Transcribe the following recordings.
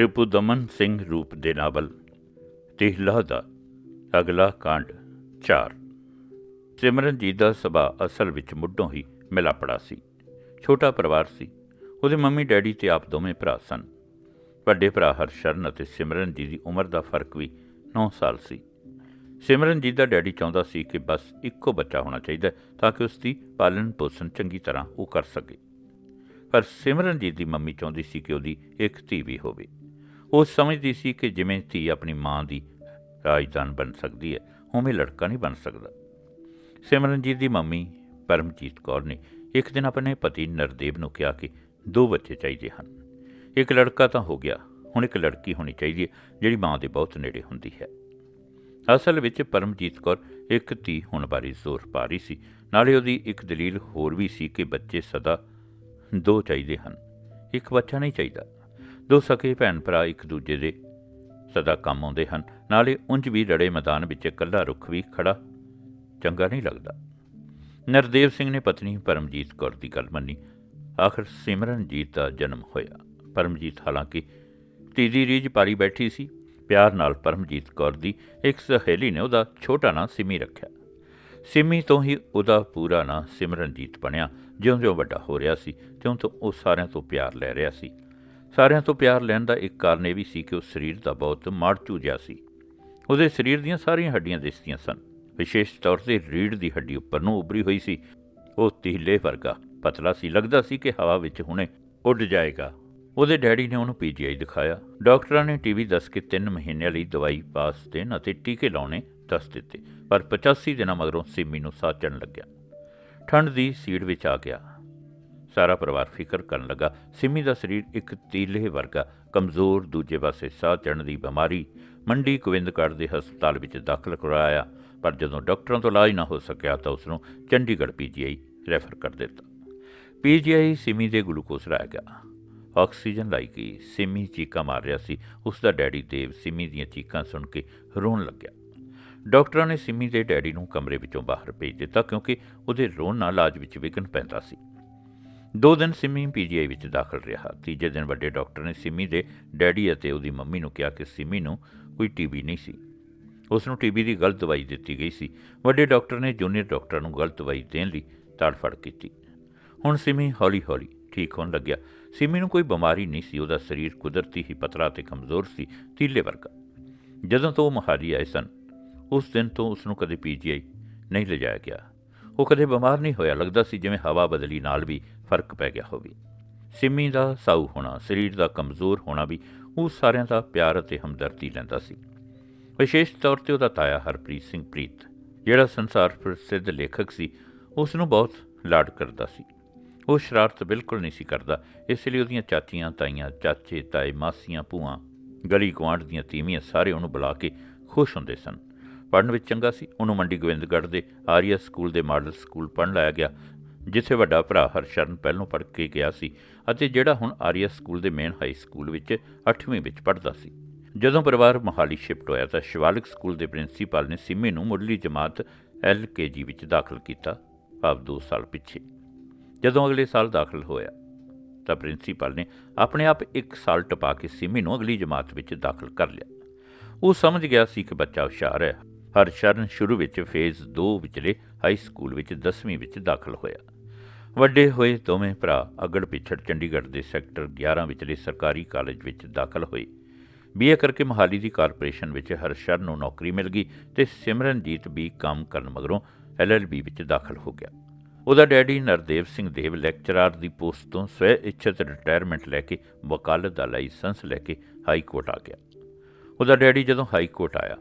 ਰਿਪੁਦਮਨ ਸਿੰਘ ਰੂਪ ਦੇ ਨਾਵਲ, ਤਿਹਲਾ ਦਾ ਅਗਲਾ ਕਾਂਡ 4 ਸਿਮਰਨਜੀਤ ਦਾ ਸੁਭਾਅ ਅਸਲ ਵਿੱਚ ਮੁੱਢੋਂ ਹੀ ਮਿਲਾਪੜਾ ਸੀ, ਛੋਟਾ ਪਰਿਵਾਰ ਸੀ, ਉਹਦੇ ਮੰਮੀ ਡੈਡੀ ਤੇ ਆਪ ਦੋਵੇਂ ਭਰਾ ਸਨ। ਵੱਡੇ ਭਰਾ ਹਰਸ਼ਰਨ ਅਤੇ ਸਿਮਰਨਜੀਤ ਦੀ ਉਮਰ ਦਾ ਫ਼ਰਕ ਵੀ 9 ਸਾਲ ਸੀ। ਸਿਮਰਨਜੀਤ ਦਾ ਡੈਡੀ ਚਾਹੁੰਦਾ ਸੀ ਕਿ ਬਸ ਇੱਕੋ ਬੱਚਾ ਹੋਣਾ ਚਾਹੀਦਾ ਤਾਂ ਕਿ ਉਸ ਦੀ ਪਾਲਣ ਪੋਸ਼ਣ ਚੰਗੀ ਤਰ੍ਹਾਂ ਉਹ ਕਰ ਸਕੇ। ਪਰ ਸਿਮਰਨਜੀਤ ਦੀ ਮੰਮੀ ਚਾਹੁੰਦੀ ਸੀ ਕਿ ਉਹਦੀ ਇੱਕ ਧੀ ਵੀ ਹੋਵੇ। ਉਹ ਸਮਝਦੀ ਸੀ ਕਿ ਜਿਵੇਂ ਧੀ ਆਪਣੀ ਮਾਂ ਦੀ ਰਾਜਦਾਨ ਬਣ ਸਕਦੀ ਹੈ, ਉਵੇਂ ਲੜਕਾ ਨਹੀਂ ਬਣ ਸਕਦਾ। ਸਿਮਰਨਜੀਤ ਦੀ ਮੰਮੀ ਪਰਮਜੀਤ ਕੌਰ ਨੇ ਇੱਕ ਦਿਨ ਆਪਣੇ ਪਤੀ ਨਰਦੇਵ ਨੂੰ ਕਿਹਾ ਕਿ ਦੋ ਬੱਚੇ ਚਾਹੀਦੇ ਹਨ। ਇੱਕ ਲੜਕਾ ਤਾਂ ਹੋ ਗਿਆ, ਹੁਣ ਇੱਕ ਲੜਕੀ ਹੋਣੀ ਚਾਹੀਦੀ ਹੈ, ਜਿਹੜੀ ਮਾਂ ਦੇ ਬਹੁਤ ਨੇੜੇ ਹੁੰਦੀ ਹੈ। ਅਸਲ ਵਿੱਚ ਪਰਮਜੀਤ ਕੌਰ ਇੱਕ ਧੀ ਹੋਣ ਬਾਰੇ ਜ਼ੋਰ ਪਾ ਰਹੀ ਸੀ। ਨਾਲੇ ਉਹਦੀ ਇੱਕ ਦਲੀਲ ਹੋਰ ਵੀ ਸੀ ਕਿ ਬੱਚੇ ਸਦਾ ਦੋ ਚਾਹੀਦੇ ਹਨ, ਇੱਕ ਬੱਚਾ ਨਹੀਂ ਚਾਹੀਦਾ। ਦੋ ਸਕੇ ਭੈਣ ਭਰਾ ਇੱਕ ਦੂਜੇ ਦੇ ਸਦਾ ਕੰਮ ਆਉਂਦੇ ਹਨ। ਨਾਲੇ ਉਂਝ ਵੀ ਰੜੇ ਮੈਦਾਨ ਵਿੱਚ ਇਕੱਲਾ ਰੁੱਖ ਵੀ ਖੜਾ ਚੰਗਾ ਨਹੀਂ ਲੱਗਦਾ। ਨਰਦੇਵ ਸਿੰਘ ਨੇ ਪਤਨੀ ਪਰਮਜੀਤ ਕੌਰ ਦੀ ਗੱਲ ਮੰਨੀ। ਆਖਰ ਸਿਮਰਨਜੀਤ ਦਾ ਜਨਮ ਹੋਇਆ। ਪਰਮਜੀਤ ਹਾਲਾਂਕਿ ਤੀਜੀ ਰੀਝ ਪਾਰੀ ਬੈਠੀ ਸੀ। ਪਿਆਰ ਨਾਲ ਪਰਮਜੀਤ ਕੌਰ ਦੀ ਇੱਕ ਸਹੇਲੀ ਨੇ ਉਹਦਾ ਛੋਟਾ ਨਾਂ ਸਿਮੀ ਰੱਖਿਆ। ਸਿਮੀ ਤੋਂ ਹੀ ਉਹਦਾ ਪੂਰਾ ਨਾਂ ਸਿਮਰਨਜੀਤ ਬਣਿਆ। ਜਿਉਂ-ਜਿਉਂ ਵੱਡਾ ਹੋ ਰਿਹਾ ਸੀ ਤਿਉਂ ਤੋਂ ਉਹ ਸਾਰਿਆਂ ਤੋਂ ਪਿਆਰ ਲੈ ਰਿਹਾ ਸੀ। ਸਾਰਿਆਂ ਤੋਂ ਪਿਆਰ ਲੈਣ ਦਾ ਇੱਕ ਕਾਰਨ ਇਹ ਵੀ ਸੀ ਕਿ ਉਹ ਸਰੀਰ ਦਾ ਬਹੁਤ ਮਾੜਚੂ ਜਿਹਾ ਸੀ। ਉਹਦੇ ਸਰੀਰ ਦੀਆਂ ਸਾਰੀਆਂ ਹੱਡੀਆਂ ਦਿਸਦੀਆਂ ਸਨ। ਵਿਸ਼ੇਸ਼ ਤੌਰ ਤੇ ਰੀੜ ਦੀ ਹੱਡੀ ਉੱਪਰ ਨੂੰ ਉਭਰੀ ਹੋਈ ਸੀ। ਉਹ ਤੀਲੇ ਵਰਗਾ, ਪਤਲਾ ਸੀ। ਲੱਗਦਾ ਸੀ ਕਿ ਹਵਾ ਵਿੱਚ ਹੁਣੇ ਉੱਡ ਜਾਏਗਾ। ਉਹਦੇ ਡੈਡੀ ਨੇ ਉਹਨੂੰ ਪੀਜੀਆਈ ਦਿਖਾਇਆ। ਡਾਕਟਰਾਂ ਨੇ ਟੀਵੀ ਦੱਸ ਕੇ 3 ਮਹੀਨਿਆਂ ਲਈ ਦਵਾਈ ਪਾਸ ਦੇਣ ਅਤੇ ਟੀਕੇ ਲਾਉਣੇ ਦੱਸ ਦਿੱਤੇ, ਪਰ 85 ਦਿਨਾਂ ਮਗਰੋਂ ਸਿੰਮੀ ਨੂੰ ਸਾਹ ਚੜਨ ਲੱਗਿਆ। ਠੰਡ ਦੀ ਸੀੜ ਵਿੱਚ ਆ ਗਿਆ। ਸਾਰਾ ਪਰਿਵਾਰ ਫਿਕਰ ਕਰਨ ਲੱਗਾ। ਸਿੰਮੀ ਦਾ ਸਰੀਰ ਇੱਕ ਤੀਲੇ ਵਰਗਾ, ਕਮਜ਼ੋਰ ਦੂਜੇ ਪਾਸੇ ਸਾਹ ਚੜਨ ਦੀ ਬਿਮਾਰੀ ਮੰਡੀ ਗੋਬਿੰਦਗੜ੍ਹ ਦੇ ਹਸਪਤਾਲ ਵਿੱਚ ਦਾਖਲ ਕਰਵਾਇਆ ਪਰ ਜਦੋਂ ਡਾਕਟਰਾਂ ਤੋਂ ਇਲਾਜ ਨਾ ਹੋ ਸਕਿਆ ਤਾਂ ਉਸ ਨੂੰ ਚੰਡੀਗੜ੍ਹ ਪੀਜੀਆਈ ਰੈਫਰ ਕਰ ਦਿੱਤਾ। ਪੀਜੀਆਈ ਸਿਮੀ ਦੇ ਗਲੂਕੋਜ਼ ਲਾਇਆ ਗਿਆ। ਆਕਸੀਜਨ ਲਾਈ ਗਈ। ਸਿਮੀ ਚੀਕਾਂ ਮਾਰ ਰਿਹਾ ਸੀ। ਉਸ ਦਾ ਡੈਡੀ ਦੇਵ ਸਿਮੀ ਦੀਆਂ ਚੀਕਾਂ ਸੁਣ ਕੇ ਰੋਣ ਲੱਗਿਆ। ਡਾਕਟਰਾਂ ਨੇ ਸਿਮੀ ਦੇ ਡੈਡੀ ਨੂੰ ਕਮਰੇ ਵਿੱਚੋਂ ਬਾਹਰ ਭੇਜ ਦਿੱਤਾ ਕਿਉਂਕਿ ਉਹਦੇ ਰੋਣ ਨਾਲ ਇਲਾਜ ਵਿੱਚ ਵਿਘਨ ਪੈਂਦਾ ਸੀ। ਦੋ ਦਿਨ ਸਿਮੀ ਪੀਜੀਆਈ ਵਿੱਚ ਦਾਖਲ ਰਿਹਾ। ਤੀਜੇ ਦਿਨ ਵੱਡੇ ਡਾਕਟਰ ਨੇ ਸਿਮੀ ਦੇ ਡੈਡੀ ਅਤੇ ਉਹਦੀ ਮੰਮੀ ਨੂੰ ਕਿਹਾ ਕਿ ਸਿਮੀ ਨੂੰ ਕੋਈ ਟੀਬੀ ਨਹੀਂ ਸੀ। ਉਸ ਨੂੰ ਟੀਬੀ ਦੀ ਗਲਤ ਦਵਾਈ ਦਿੱਤੀ ਗਈ ਸੀ। ਵੱਡੇ ਡਾਕਟਰ ਨੇ ਜੂਨੀਅਰ ਡਾਕਟਰ ਨੂੰ ਗਲਤ ਦਵਾਈ ਦੇਣ ਲਈ ਤਾੜਫੜ ਕੀਤੀ। ਹੁਣ ਸਿਮੀ ਹੌਲੀ-ਹੌਲੀ ਠੀਕ ਹੋਣ ਲੱਗਿਆ। ਸਿਮੀ ਨੂੰ ਕੋਈ ਬਿਮਾਰੀ ਨਹੀਂ ਸੀ। ਉਹਦਾ ਸਰੀਰ ਕੁਦਰਤੀ ਹੀ ਪਤਲਾ ਤੇ ਕਮਜ਼ੋਰ ਸੀ, ਤੀਲੇ ਵਰਗਾ। ਜਦੋਂ ਤੋਂ ਉਹ ਮਹਾਲੀ ਆਏ ਸਨ, ਉਸ ਦਿਨ ਤੋਂ ਉਸ ਨੂੰ ਕਦੇ ਪੀਜੀਆਈ ਨਹੀਂ ਲਿਜਾਇਆ ਗਿਆ। ਉਹ ਕਦੇ ਬਿਮਾਰ ਨਹੀਂ ਹੋਇਆ, ਲੱਗਦਾ ਸੀ ਜਿਵੇਂ ਹਵਾ ਬਦਲੀ ਨਾਲ ਵੀ ਫ਼ਰਕ ਪੈ ਗਿਆ ਹੋਵੇ। ਸਿੰਮੀ ਦਾ ਸਾਊ ਹੋਣਾ, ਸਰੀਰ ਦਾ ਕਮਜ਼ੋਰ ਹੋਣਾ ਵੀ, ਉਹ ਸਾਰਿਆਂ ਦਾ ਪਿਆਰ ਅਤੇ ਹਮਦਰਦੀ ਲੈਂਦਾ ਸੀ। ਵਿਸ਼ੇਸ਼ ਤੌਰ ਤੇ ਉਹਦਾ ਤਾਇਆ ਹਰਪ੍ਰੀਤ ਸਿੰਘ ਪ੍ਰੀਤ, ਜਿਹੜਾ ਸੰਸਾਰ ਪ੍ਰਸਿੱਧ ਲੇਖਕ ਸੀ ਉਸ ਨੂੰ ਬਹੁਤ ਲਾਡ ਕਰਦਾ ਸੀ। ਉਹ ਸ਼ਰਾਰਤ ਬਿਲਕੁਲ ਨਹੀਂ ਸੀ ਕਰਦਾ, ਇਸ ਲਈ ਉਹਦੀਆਂ ਚਾਚੀਆਂ, ਤਾਈਆਂ, ਚਾਚੇ, ਤਾਏ, ਮਾਸੀਆਂ, ਭੂਆਂ, ਗਲੀ ਗੁਆਂਢ ਦੀਆਂ ਤੀਵੀਆਂ ਸਾਰੇ ਉਹਨੂੰ ਬੁਲਾ ਕੇ ਖੁਸ਼ ਹੁੰਦੇ ਸਨ। ਪੜ੍ਹਨ ਵਿੱਚ ਚੰਗਾ ਸੀ। ਉਹਨੂੰ ਮੰਡੀ ਗੋਬਿੰਦਗੜ੍ਹ ਦੇ ਆਰੀਆ ਸਕੂਲ ਦੇ ਮਾਡਲ ਸਕੂਲ ਪੜ੍ਹਨ ਲਾਇਆ ਗਿਆ, ਜਿੱਥੇ ਵੱਡਾ ਭਰਾ ਹਰਸ਼ਰਨ ਪਹਿਲੋਂ ਪੜ੍ਹ ਕੇ ਗਿਆ ਸੀ ਅਤੇ ਜਿਹੜਾ ਹੁਣ ਆਰੀਆ ਸਕੂਲ ਦੇ ਮੇਨ ਹਾਈ ਸਕੂਲ ਵਿੱਚ 8ਵੀਂ ਵਿੱਚ ਪੜ੍ਹਦਾ ਸੀ। ਜਦੋਂ ਪਰਿਵਾਰ ਮੋਹਾਲੀ ਸ਼ਿਫਟ ਹੋਇਆ ਤਾਂ ਸ਼ਿਵਾਲਿਕ ਸਕੂਲ ਦੇ ਪ੍ਰਿੰਸੀਪਲ ਨੇ ਸਿੰਮੀ ਨੂੰ ਮੁੱਢਲੀ ਜਮਾਤ ਐਲਕੇਜੀ ਵਿੱਚ ਦਾਖਲ ਕੀਤਾ, ਆਪ 2 ਸਾਲ ਪਿੱਛੇ। ਜਦੋਂ ਅਗਲੇ ਸਾਲ ਦਾਖਲ ਹੋਇਆ ਤਾਂ ਪ੍ਰਿੰਸੀਪਲ ਨੇ ਆਪਣੇ ਆਪ ਇੱਕ ਸਾਲ ਟਪਾ ਕੇ ਸਿੰਮੀ ਨੂੰ ਅਗਲੀ ਜਮਾਤ ਵਿੱਚ ਦਾਖਲ ਕਰ ਲਿਆ। ਉਹ ਸਮਝ ਗਿਆ ਸੀ ਕਿ ਬੱਚਾ ਹੁਸ਼ਿਆਰ ਹੈ। ਹਰਸ਼ਰਨ ਸ਼ੁਰੂ ਵਿੱਚ ਫੇਜ਼ 2 ਵਿਚਲੇ ਹਾਈ ਸਕੂਲ ਵਿੱਚ 10ਵੀਂ ਵਿੱਚ ਦਾਖਲ ਹੋਇਆ। ਵੱਡੇ ਹੋਏ ਦੋਵੇਂ ਭਰਾ ਅਗੜ ਪਿਛੜ ਚੰਡੀਗੜ੍ਹ ਦੇ ਸੈਕਟਰ 11 ਵਿਚਲੇ ਸਰਕਾਰੀ ਕਾਲਜ ਵਿੱਚ ਦਾਖਲ ਹੋਏ। ਬੀਏ ਕਰਕੇ ਮੋਹਾਲੀ ਦੀ ਕਾਰਪੋਰੇਸ਼ਨ ਵਿੱਚ ਹਰਸ਼ਰਨ ਨੂੰ ਨੌਕਰੀ ਮਿਲ ਗਈ ਤੇ ਸਿਮਰਨਜੀਤ ਵੀ ਕੰਮ ਕਰਨ ਮਗਰੋਂ ਐਲਐਲਬੀ ਵਿੱਚ ਦਾਖਲ ਹੋ ਗਿਆ। ਉਹਦਾ ਡੈਡੀ ਨਰਦੇਵ ਸਿੰਘ ਦੇਵ ਲੈਕਚਰਰ ਦੀ ਪੋਸਟ ਤੋਂ ਸਵੈ ਇੱਛਤ ਰਿਟਾਇਰਮੈਂਟ ਲੈ ਕੇ ਵਕਾਲਤ ਦਾ ਲਾਇਸੈਂਸ ਲੈ ਕੇ ਹਾਈ ਕੋਰਟ ਆ ਗਿਆ। ਉਹਦਾ ਡੈਡੀ ਜਦੋਂ ਹਾਈ ਕੋਰਟ ਆਇਆ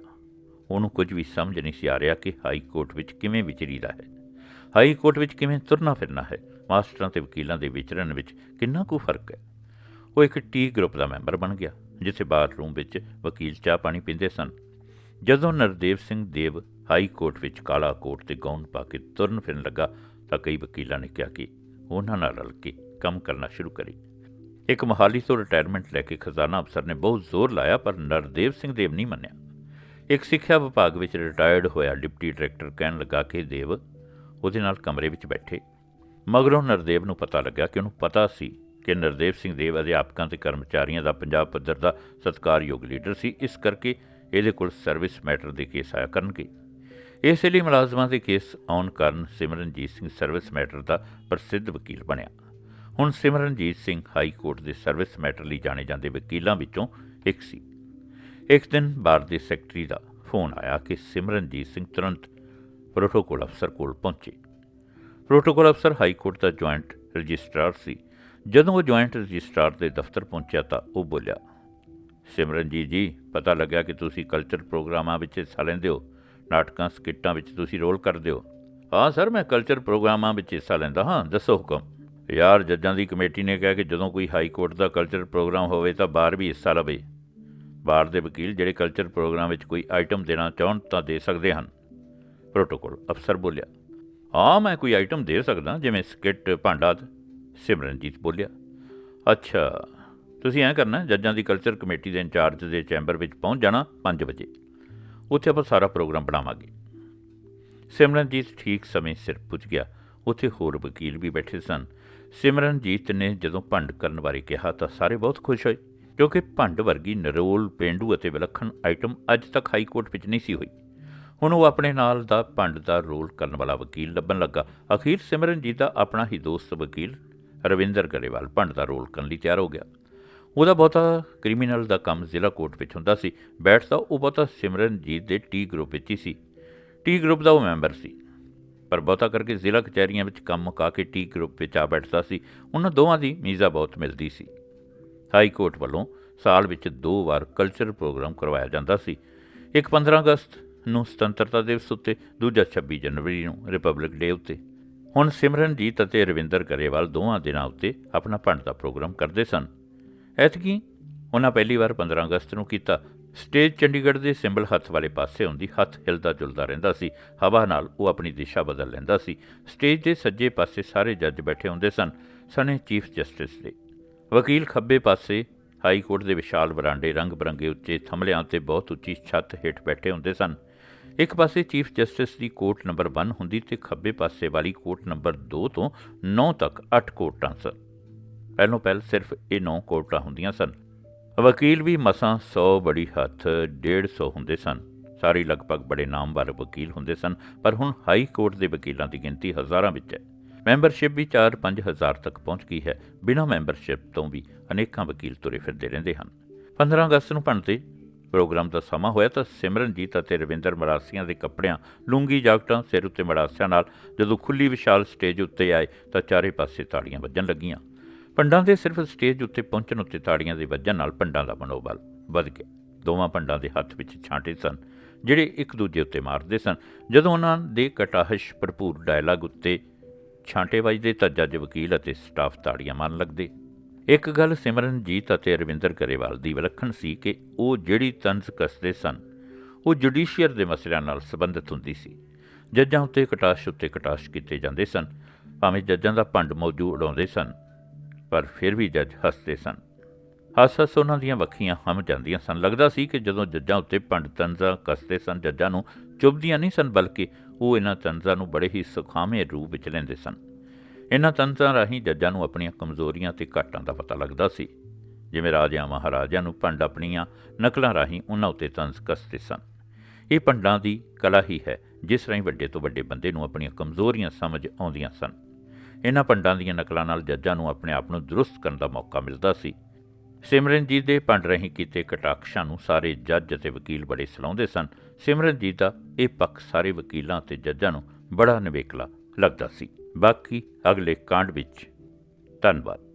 ਉਹਨੂੰ ਕੁਝ ਵੀ ਸਮਝ ਨਹੀਂ ਸੀ ਆ ਰਿਹਾ ਕਿ ਹਾਈ ਕੋਰਟ ਵਿੱਚ ਕਿਵੇਂ ਵਿਚਰੀਦਾ ਹੈ। ਹਾਈ ਕੋਰਟ ਵਿੱਚ ਕਿਵੇਂ ਤੁਰਨਾ ਫਿਰਨਾ ਹੈ? ਮਾਸਟਰਾਂ ਤੇ ਵਕੀਲਾਂ ਦੇ ਵਿਚਰਨ ਵਿੱਚ ਕਿੰਨਾ ਕੁ ਫ਼ਰਕ ਹੈ? ਉਹ ਇੱਕ ਟੀ ਗਰੁੱਪ ਦਾ ਮੈਂਬਰ ਬਣ ਗਿਆ, ਜਿੱਥੇ ਬਾਰ ਰੂਮ ਵਿੱਚ ਵਕੀਲ ਚਾਹ ਪਾਣੀ ਪੀਂਦੇ ਸਨ। ਜਦੋਂ ਨਰਦੇਵ ਸਿੰਘ ਦੇਵ ਹਾਈ ਕੋਰਟ ਵਿੱਚ ਕਾਲਾ ਕੋਟ ਤੇ ਗਾਊਨ ਪਾ ਕੇ ਤੁਰਨ ਫਿਰਨ ਲੱਗਾ, ਤਾਂ ਕਈ ਵਕੀਲਾਂ ਨੇ ਕਿਹਾ ਕਿ ਉਹਨਾਂ ਨਾਲ ਰਲ ਕੇ ਕੰਮ ਕਰਨਾ ਸ਼ੁਰੂ ਕਰੇ। ਇੱਕ ਮਹਾਲੀ ਤੋਂ ਰਿਟਾਇਰਮੈਂਟ ਲੈ ਕੇ ਖਜ਼ਾਨਾ ਅਫਸਰ ਨੇ ਬਹੁਤ ਜ਼ੋਰ ਲਾਇਆ, ਪਰ ਨਰਦੇਵ ਸਿੰਘ ਦੇਵ ਨਹੀਂ ਮੰਨਿਆ। ਇੱਕ ਸਿੱਖਿਆ ਵਿਭਾਗ ਵਿੱਚ ਰਿਟਾਇਰਡ ਹੋਇਆ ਡਿਪਟੀ ਡਾਇਰੈਕਟਰ ਕਹਿਣ ਲੱਗਾ ਕਿ ਦੇਵ ਉਹਦੇ ਨਾਲ ਕਮਰੇ ਵਿੱਚ ਬੈਠੇ। ਮਗਰੋਂ ਨਰਦੇਵ ਨੂੰ ਪਤਾ ਲੱਗਾ ਕਿ ਉਹਨੂੰ ਪਤਾ ਸੀ ਕਿ ਨਰਦੇਵ ਸਿੰਘ ਦੇਵ ਅਧਿਆਪਕਾਂ ਤੇ ਕਰਮਚਾਰੀਆਂ ਦਾ ਪੰਜਾਬ ਪੱਧਰ ਦਾ ਸਤਿਕਾਰਯੋਗ ਲੀਡਰ ਸੀ। ਇਸ ਕਰਕੇ ਇਹਦੇ ਕੋਲ ਸਰਵਿਸ ਮੈਟਰ ਦੇ ਕੇਸ ਆਇਆ ਕਰਨਗੇ। ਇਸ ਲਈ ਮੁਲਾਜ਼ਮਾਂ ਦੇ ਕੇਸ ਆਉਣ ਕਾਰਨ ਸਿਮਰਨਜੀਤ ਸਿੰਘ ਸਰਵਿਸ ਮੈਟਰ ਦਾ ਪ੍ਰਸਿੱਧ ਵਕੀਲ ਬਣਿਆ। ਹੁਣ ਸਿਮਰਨਜੀਤ ਸਿੰਘ ਹਾਈ ਕੋਰਟ ਦੇ ਸਰਵਿਸ ਮੈਟਰ ਲਈ ਜਾਣੇ ਜਾਂਦੇ ਵਕੀਲਾਂ ਵਿੱਚੋਂ ਇੱਕ ਸੀ। ਇੱਕ ਦਿਨ ਬਾਰ ਦੇ ਸੈਕਟਰੀ ਦਾ ਫੋਨ ਆਇਆ ਕਿ ਸਿਮਰਨਜੀਤ ਸਿੰਘ ਤੁਰੰਤ ਪ੍ਰੋਟੋਕੋਲ ਅਫਸਰ ਕੋਲ ਪਹੁੰਚੇ। ਪ੍ਰੋਟੋਕੋਲ ਅਫਸਰ ਹਾਈ ਕੋਰਟ ਦਾ ਜੁਆਇੰਟ ਰਜਿਸਟਰਾਰ ਸੀ। ਜਦੋਂ ਉਹ ਜੁਆਇੰਟ ਰਜਿਸਟਰਾਰ ਦੇ ਦਫ਼ਤਰ ਪਹੁੰਚਿਆ ਤਾਂ ਉਹ ਬੋਲਿਆ, ਸਿਮਰਨਜੀਤ ਜੀ, ਪਤਾ ਲੱਗਿਆ ਕਿ ਤੁਸੀਂ ਕਲਚਰ ਪ੍ਰੋਗਰਾਮਾਂ ਵਿੱਚ ਹਿੱਸਾ ਲੈਂਦੇ ਹੋ। ਨਾਟਕਾਂ, ਸਕਿੱਟਾਂ ਵਿੱਚ ਤੁਸੀਂ ਰੋਲ ਕਰਦੇ ਹੋ। ਹਾਂ ਸਰ, ਮੈਂ ਕਲਚਰ ਪ੍ਰੋਗਰਾਮਾਂ ਵਿੱਚ ਹਿੱਸਾ ਲੈਂਦਾ ਹਾਂ, ਦੱਸੋ ਹੁਕਮ। ਯਾਰ, ਜੱਜਾਂ ਦੀ ਕਮੇਟੀ ਨੇ ਕਿਹਾ ਕਿ ਜਦੋਂ ਕੋਈ ਹਾਈ ਕੋਰਟ ਦਾ ਕਲਚਰ ਪ੍ਰੋਗਰਾਮ ਹੋਵੇ ਤਾਂ ਬਾਹਰ ਵੀ ਹਿੱਸਾ ਲਵੇ। ਬਾਹਰ ਦੇ ਵਕੀਲ ਜਿਹੜੇ ਕਲਚਰ ਪ੍ਰੋਗਰਾਮ ਵਿੱਚ ਕੋਈ ਆਈਟਮ ਦੇਣਾ ਚਾਹਣ ਤਾਂ ਦੇ ਸਕਦੇ ਹਨ। ਪ੍ਰੋਟੋਕੋਲ ਅਫਸਰ ਬੋਲਿਆ, ਹਾਂ, ਮੈਂ ਕੋਈ ਆਈਟਮ ਦੇ ਸਕਦਾ, ਜਿਵੇਂ ਸਕਿੱਟ ਭਾਂਡਾ ਆਦਿ। ਸਿਮਰਨਜੀਤ ਬੋਲਿਆ, ਅੱਛਾ, ਤੁਸੀਂ ਐਂ ਕਰਨਾ, ਜੱਜਾਂ ਦੀ ਕਲਚਰ ਕਮੇਟੀ ਦੇ ਇੰਚਾਰਜ ਦੇ ਚੈਂਬਰ ਵਿੱਚ ਪਹੁੰਚ ਜਾਣਾ 5 ਵਜੇ। ਉੱਥੇ ਆਪਾਂ ਸਾਰਾ ਪ੍ਰੋਗਰਾਮ ਬਣਾਵਾਂਗੇ। ਸਿਮਰਨਜੀਤ ਠੀਕ ਸਮੇਂ ਸਿਰ ਪੁੱਜ ਗਿਆ। ਉੱਥੇ ਹੋਰ ਵਕੀਲ ਵੀ ਬੈਠੇ ਸਨ। ਸਿਮਰਨਜੀਤ ਨੇ ਜਦੋਂ ਭੰਡ ਕਰਨ ਬਾਰੇ ਕਿਹਾ ਤਾਂ ਸਾਰੇ ਬਹੁਤ ਖੁਸ਼ ਹੋਏ। ਕਿਉਂਕਿ ਭੰਡ ਵਰਗੀ ਨਰੋਲ, ਪੇਂਡੂ ਅਤੇ ਵਿਲੱਖਣ ਆਈਟਮ ਅੱਜ ਤੱਕ ਹਾਈ ਕੋਰਟ ਵਿੱਚ ਨਹੀਂ ਸੀ ਹੋਈ। ਹੁਣ ਉਹ ਆਪਣੇ ਨਾਲ ਦਾ ਭੰਡ ਦਾ ਰੋਲ ਕਰਨ ਵਾਲਾ ਵਕੀਲ ਲੱਭਣ ਲੱਗਾ। ਅਖੀਰ ਸਿਮਰਨਜੀਤ ਦਾ ਆਪਣਾ ਹੀ ਦੋਸਤ ਵਕੀਲ ਰਵਿੰਦਰ ਗਰੇਵਾਲ ਭੰਡ ਦਾ ਰੋਲ ਕਰਨ ਲਈ ਤਿਆਰ ਹੋ ਗਿਆ। ਉਹਦਾ ਬਹੁਤਾ ਕ੍ਰਿਮੀਨਲ ਦਾ ਕੰਮ ਜ਼ਿਲ੍ਹਾ ਕੋਰਟ ਵਿੱਚ ਹੁੰਦਾ ਸੀ। ਬੈਠਦਾ ਉਹ ਬਹੁਤਾ ਸਿਮਰਨਜੀਤ ਦੇ ਟੀ ਗਰੁੱਪ ਵਿੱਚ ਹੀ ਸੀ। ਟੀ ਗਰੁੱਪ ਦਾ ਉਹ ਮੈਂਬਰ ਸੀ। ਪਰ ਬਹੁਤਾ ਕਰਕੇ ਜ਼ਿਲ੍ਹਾ ਕਚਹਿਰੀਆਂ ਵਿੱਚ ਕੰਮ ਮੁਕਾ ਕੇ ਟੀ ਗਰੁੱਪ ਵਿੱਚ ਆ ਬੈਠਦਾ ਸੀ। ਉਹਨਾਂ ਦੋਵਾਂ ਦੀ ਮੀਜ਼ਾ ਬਹੁਤ ਮਿਲਦੀ ਸੀ। ਹਾਈ ਕੋਰਟ ਵੱਲੋਂ ਸਾਲ ਵਿੱਚ ਦੋ ਵਾਰ ਕਲਚਰ ਪ੍ਰੋਗਰਾਮ ਕਰਵਾਇਆ ਜਾਂਦਾ ਸੀ। ਇੱਕ 15 ਅਗਸਤ ਨੂੰ ਸੁਤੰਤਰਤਾ ਦਿਵਸ ਉੱਤੇ, ਦੂਜਾ 26 ਜਨਵਰੀ ਨੂੰ ਰਿਪਬਲਿਕ ਡੇ ਉੱਤੇ। ਹੁਣ ਸਿਮਰਨਜੀਤ ਅਤੇ ਰਵਿੰਦਰ ਗਰੇਵਾਲ ਦੋਵਾਂ ਦਿਨਾਂ ਉੱਤੇ ਆਪਣਾ ਭੰਡ ਦਾ ਪ੍ਰੋਗਰਾਮ ਕਰਦੇ ਸਨ। ਐਤਕੀ ਉਹਨਾਂ ਪਹਿਲੀ ਵਾਰ 15 ਅਗਸਤ ਨੂੰ ਕੀਤਾ। ਸਟੇਜ ਚੰਡੀਗੜ੍ਹ ਦੇ ਸਿੰਬਲ ਹੱਥ ਵਾਲੇ ਪਾਸੇ ਹੁੰਦੀ ਹੱਥ ਹਿਲਦਾ ਜੁਲਦਾ ਰਹਿੰਦਾ ਸੀ। ਹਵਾ ਨਾਲ ਉਹ ਆਪਣੀ ਦਿਸ਼ਾ ਬਦਲ ਲੈਂਦਾ ਸੀ। ਸਟੇਜ ਦੇ ਸੱਜੇ ਪਾਸੇ ਸਾਰੇ ਜੱਜ ਬੈਠੇ ਹੁੰਦੇ ਸਨ। ਸਣੇ ਚੀਫ ਜਸਟਿਸ ਦੇ ਵਕੀਲ ਖੱਬੇ ਪਾਸੇ ਹਾਈ ਕੋਰਟ ਦੇ ਵਿਸ਼ਾਲ ਵਰਾਂਡੇ ਰੰਗ ਬਰੰਗੇ ਉੱਚੇ ਥੰਮਲਿਆਂ ਤੇ ਬਹੁਤ ਉੱਚੀ ਛੱਤ ਹੇਠ ਬੈਠੇ ਹੁੰਦੇ ਸਨ। ਇੱਕ ਪਾਸੇ ਚੀਫ ਜਸਟਿਸ ਦੀ ਕੋਰਟ ਨੰਬਰ 1 ਹੁੰਦੀ ਤੇ ਖੱਬੇ ਪਾਸੇ ਵਾਲੀ ਕੋਰਟ ਨੰਬਰ 2 ਤੋਂ 9 ਤੱਕ 8 ਕੋਰਟਾਂ ਸਨ। ਪਹਿਲੋਂ ਪਹਿਲ ਸਿਰਫ ਇਹ 9 ਕੋਰਟਾਂ ਹੁੰਦੀਆਂ ਸਨ। ਵਕੀਲ ਵੀ ਮਸਾਂ 100 ਬੜੀ ਹੱਥ 150 ਹੁੰਦੇ ਸਨ। ਸਾਰੇ ਲਗਭਗ ਬੜੇ ਨਾਮ ਨਾਮਵਰ ਵਕੀਲ ਹੁੰਦੇ ਸਨ, ਪਰ ਹੁਣ ਹਾਈ ਕੋਰਟ ਦੇ ਵਕੀਲਾਂ ਦੀ ਗਿਣਤੀ ਹਜ਼ਾਰਾਂ ਵਿੱਚ ਹੈ। ਮੈਂਬਰਸ਼ਿਪ ਵੀ 4-5 ਹਜ਼ਾਰ ਤੱਕ ਪਹੁੰਚ ਗਈ ਹੈ। ਬਿਨਾਂ ਮੈਂਬਰਸ਼ਿਪ ਤੋਂ ਵੀ ਅਨੇਕਾਂ ਵਕੀਲ ਤੁਰੇ ਫਿਰਦੇ ਰਹਿੰਦੇ ਹਨ। 15 ਅਗਸਤ ਨੂੰ ਭੰਨਤੇ ਪ੍ਰੋਗਰਾਮ ਦਾ ਸਮਾਂ ਹੋਇਆ ਤਾਂ ਸਿਮਰਨਜੀਤ ਅਤੇ ਰਵਿੰਦਰ ਮਰਾਸੀਆਂ ਦੇ ਕੱਪੜਿਆਂ, ਲੂੰਗੀ ਜਾਕਟਾਂ, ਸਿਰ ਉੱਤੇ ਮਰਾਸਿਆਂ ਨਾਲ ਜਦੋਂ ਖੁੱਲੀ ਵਿਸ਼ਾਲ ਸਟੇਜ ਉੱਤੇ ਆਏ ਤਾਂ ਚਾਰੇ ਪਾਸੇ ਤਾੜੀਆਂ ਵੱਜਣ ਲੱਗੀਆਂ। ਪੰਡਾਂ ਦੇ ਸਿਰਫ ਸਟੇਜ ਉੱਤੇ ਪਹੁੰਚਣ ਉੱਤੇ ਤਾੜੀਆਂ ਦੇ ਵੱਜਣ ਨਾਲ ਪੰਡਾਂ ਦਾ ਮਨੋਬਲ ਵੱਧ ਗਿਆ। ਦੋਵਾਂ ਪੰਡਾਂ ਦੇ ਹੱਥ ਵਿੱਚ ਛਾਂਟੇ ਸਨ, ਜਿਹੜੇ ਇੱਕ ਦੂਜੇ ਉੱਤੇ ਮਾਰਦੇ ਸਨ। ਜਦੋਂ ਉਹਨਾਂ ਦੇ ਕਟਾਹਸ਼ ਭਰਪੂਰ ਡਾਇਲਾਗ ਉੱਤੇ ਛਾਂਟੇ ਵੱਜਦੇ ਤਾਂ ਜੱਜ ਵਕੀਲ ਅਤੇ ਸਟਾਫ ਤਾੜੀਆਂ ਮਾਰਨ ਲੱਗਦੇ। ਇੱਕ ਗੱਲ ਸਿਮਰਨਜੀਤ ਅਤੇ ਰਵਿੰਦਰ ਗਰੇਵਾਲ ਦੀ ਵਿਲੱਖਣ ਸੀ ਕਿ ਉਹ ਜਿਹੜੀ ਤੰਜ਼ ਕੱਸਦੇ ਸਨ, ਉਹ ਜੁਡੀਸ਼ੀਅਰ ਦੇ ਮਸਲਿਆਂ ਨਾਲ ਸੰਬੰਧਿਤ ਹੁੰਦੀ ਸੀ। ਜੱਜਾਂ ਉੱਤੇ ਕਟਾਸ਼ ਉੱਤੇ ਕਟਾਸ਼ ਕੀਤੇ ਜਾਂਦੇ ਸਨ, ਭਾਵੇਂ ਜੱਜਾਂ ਦਾ ਭੰਡ ਮੌਜੂ ਉਡਾਉਂਦੇ ਸਨ, ਪਰ ਫਿਰ ਵੀ ਜੱਜ ਹੱਸਦੇ ਸਨ। ਹੱਸ-ਹੱਸ ਉਹਨਾਂ ਦੀਆਂ ਵੱਖੀਆਂ ਹਮ ਜਾਂਦੀਆਂ ਸਨ। ਲੱਗਦਾ ਸੀ ਕਿ ਜਦੋਂ ਜੱਜਾਂ ਉੱਤੇ ਭੰਡ ਤੰਜ਼ਾਂ ਕੱਸਦੇ ਸਨ, ਜੱਜਾਂ ਨੂੰ ਚੁੱਭਦੀਆਂ ਨਹੀਂ ਸਨ, ਬਲਕਿ ਉਹ ਇਹਨਾਂ ਤੰਜ਼ਾਂ ਨੂੰ ਬੜੇ ਹੀ ਸੁਖਾਵੇਂ ਰੂਪ ਵਿੱਚ ਲੈਂਦੇ ਸਨ। ਇਹਨਾਂ ਤੰਜ਼ਾਂ ਰਾਹੀਂ ਜੱਜਾਂ ਨੂੰ ਆਪਣੀਆਂ ਕਮਜ਼ੋਰੀਆਂ ਤੇ ਘਾਟਾਂ ਦਾ ਪਤਾ ਲੱਗਦਾ ਸੀ। ਜਿਵੇਂ ਰਾਜਿਆਂ ਮਹਾਰਾਜਿਆਂ ਨੂੰ ਭੰਡ ਆਪਣੀਆਂ ਨਕਲਾਂ ਰਾਹੀਂ ਉਹਨਾਂ ਉੱਤੇ ਤੰਜ਼ ਕੱਸਦੇ ਸਨ। ਇਹ ਭੰਡਾਂ ਦੀ ਕਲਾ ਹੀ ਹੈ, ਜਿਸ ਰਾਹੀਂ ਵੱਡੇ ਤੋਂ ਵੱਡੇ ਬੰਦੇ ਨੂੰ ਆਪਣੀਆਂ ਕਮਜ਼ੋਰੀਆਂ ਸਮਝ ਆਉਂਦੀਆਂ ਸਨ। ਇਹਨਾਂ ਭੰਡਾਂ ਦੀਆਂ ਨਕਲਾਂ ਨਾਲ ਜੱਜਾਂ ਨੂੰ ਆਪਣੇ ਆਪ ਨੂੰ ਦਰੁਸਤ ਕਰਨ ਦਾ ਮੌਕਾ ਮਿਲਦਾ ਸੀ। ਸਿਮਰਨਜੀਤ ਦੇ ਭੰਡ ਰਾਹੀਂ ਕੀਤੇ ਕਟਾਕਸ਼ਾਂ ਨੂੰ ਸਾਰੇ ਜੱਜ ਅਤੇ ਵਕੀਲ ਬੜੇ ਸਲਾਉਂਦੇ ਸਨ। ਸਿਮਰਨਜੀਤ ਦਾ ਇਹ ਪੱਖ ਸਾਰੇ ਵਕੀਲਾਂ ਤੇ ਜੱਜਾਂ ਨੂੰ ਬੜਾ ਨਿਵੇਕਲਾ ਲੱਗਦਾ ਸੀ। ਬਾਕੀ ਅਗਲੇ ਕਾਂਡ ਵਿੱਚ ਧੰਨਵਾਦ।